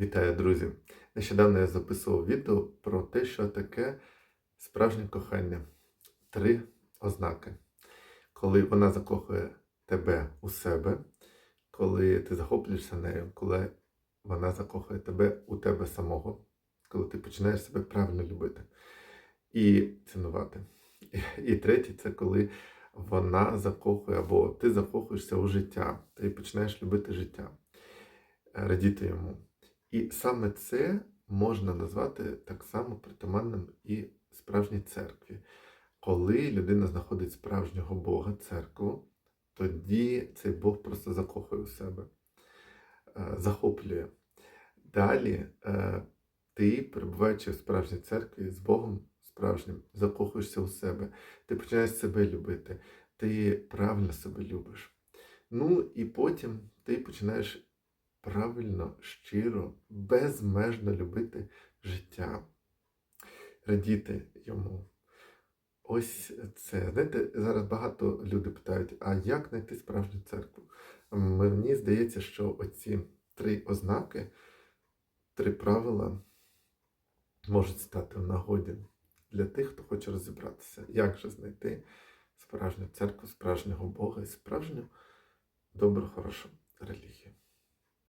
Вітаю, друзі! Нещодавно я записував відео про те, що таке справжнє кохання. Три ознаки. Коли вона закохує тебе у себе, коли ти захоплюєшся нею, коли вона закохує тебе у тебе самого, коли ти починаєш себе правильно любити і цінувати. І, третє це коли вона закохує або ти закохуєшся у життя, ти починаєш любити життя, радіти йому. І саме це можна назвати так само притаманним і справжній церкві. Коли людина знаходить справжнього Бога, церкву, тоді цей Бог просто закохує у себе, е, захоплює. Далі е, ти, перебуваючи в справжній церкві з Богом справжнім, закохуєшся у себе, ти починаєш себе любити, ти правильно себе любиш. Ну і потім ти починаєш правильно, щиро, безмежно любити життя, радіти йому. Ось це. Знаєте, зараз багато людей питають, а як знайти справжню церкву? Мені здається, що оці три ознаки, три правила можуть стати в нагоді для тих, хто хоче розібратися, як же знайти справжню церкву, справжнього Бога і справжню добру, хорошу релігію.